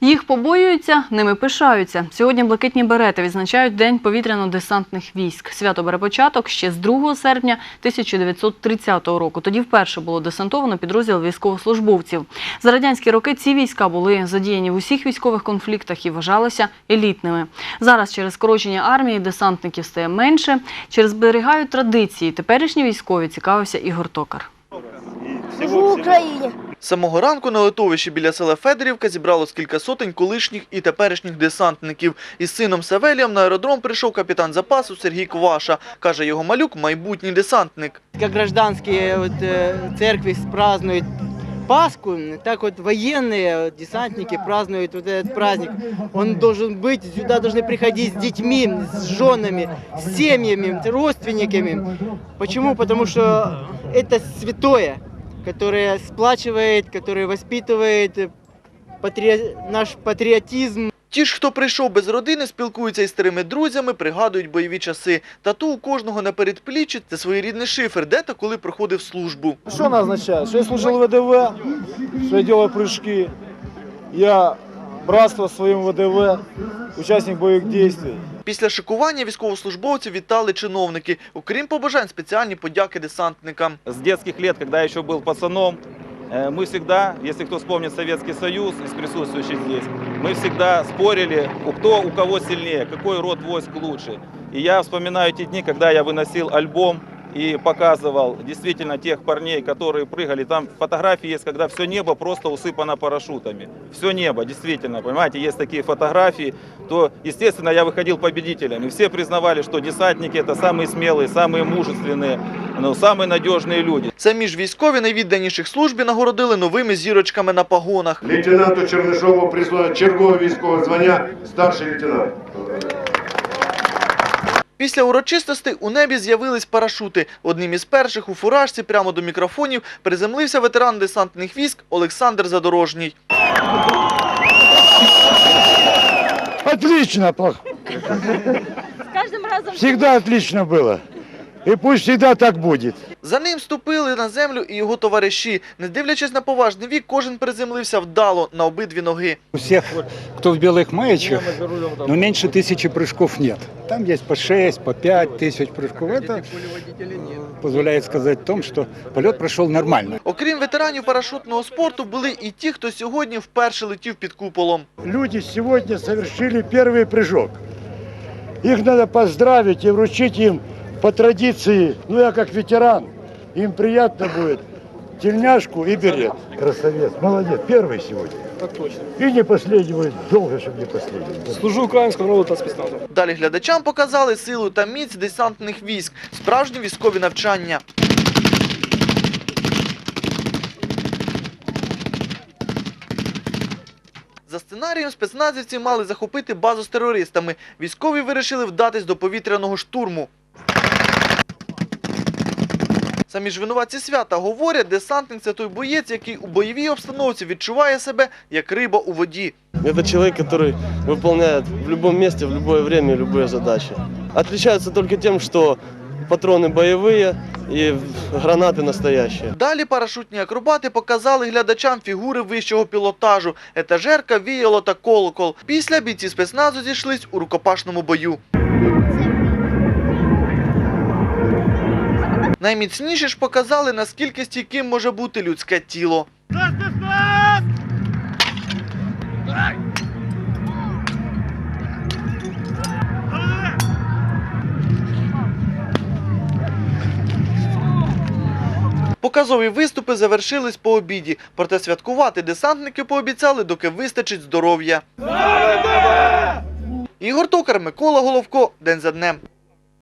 Їх побоюються, ними пишаються. Сьогодні блакитні берети відзначають День повітряно-десантних військ. Свято бере початок ще з 2 серпня 1930 року. Тоді вперше було десантовано підрозділ військовослужбовців. За радянські роки ці війська були задіяні в усіх військових конфліктах і вважалися елітними. Зараз через скорочення армії десантників стає менше. Через зберігають традиції. Теперішні військові цікавився Ігор Токар. В Україні. З Самого ранку на литовищі біля села Федорівка зібралось кілька сотень колишніх і теперішніх десантників. Із сином Савелієм на аеродром прийшов капітан запасу Сергій Кваша. Каже, його малюк – майбутній десантник. Как гражданские вот, э, церкви празднуют Пасху, так вот военные вот, десантники празднуют вот этот праздник. Он должен быть, сюда должны приходить с детьми, с женами, с семьями, с родственниками. Почему? Потому что это святое, которое сплачивает, которое воспитывает э, патри- наш патриотизм. Ті ж, хто прийшов без родини, спілкуються із старими друзями, пригадують бойові часи. Тату у кожного на передпліччі – це своєрідний шифр, де та коли проходив службу. Что она означает? Что я служил в ВДВ, что я делаю прыжки, я братство своим ВДВ, участник боевых действий. Після шикування військовослужбовців вітали чиновники. Окрім побажань, спеціальні подяки десантникам. с детских лет, когда я еще был пацаном, э, мы всегда, если кто вспомнит Советский Союз из присутствующих здесь, мы всегда спорили, у- кто у кого сильнее, какой род войск лучше. И я вспоминаю те дни, когда я выносил альбом и показывал действительно тех парней, которые прыгали. Там фотографии есть, когда все небо просто усыпано парашютами. Все небо, действительно, понимаете, есть такие фотографии, то, естественно, я выходил победителем. И все признавали, что десантники это самые смелые, самые мужественные, ну, самые надежные люди. Самі ж військові найвідданіших службі нагородили новими зірочками на пагонах. Лейтенанту Чернишову присвоєно чергове військове звання старший лейтенант. Після урочистостей у небі з'явились парашути. Одним із перших у фуражці прямо до мікрофонів приземлився ветеран десантних військ Олександр Задорожній. Отлично, З кожним разом Всегда отлично было. И пусть всегда так будет. За ним ступили на землю і його товариші. Не дивлячись на поважний вік, кожен приземлився вдало на обидві ноги. У всех, кто в белых маечках, но меньше тысячи прыжков нет. Там есть по 6, по 5 тысяч прыжков. Это позволяет сказать о том, что полет прошел нормально. Окрім ветеранів парашутного спорту, були і ті, хто сьогодні вперше летів під куполом. Люди сегодня совершили первый прыжок. Их надо поздравить и вручить им по традиции, ну я как ветеран, им приятно будет тельняшку и берет. Красавец, молодец, первый сегодня. Так точно. И не последний будет, долго, чтобы не последний. Служу украинскому народу та спецназу. Далі глядачам показали силу та міць десантних військ, справжні військові навчання. За сценарієм спецназівці мали захопити базу з терористами. Військові вирішили вдатись до повітряного штурму. Самі ж винуватці свята говорять, десантник це той боєць, який у бойовій обстановці відчуває себе як риба у воді. Это человек, который выполняет в любом месте, в любое время любые задачи. Отличается только тем, что патроны боевые и гранаты настоящие. Далі парашутні акробати показали глядачам фігури вищого пілотажу, етажерка, віяло та колокол. Після бійці спецназу зійшлись у рукопашному бою. Найміцніше ж показали, наскільки стійким може бути людське тіло. Показові виступи завершились по обіді, проте святкувати десантники пообіцяли, доки вистачить здоров'я. Ігор Токар, Микола Головко. День за днем.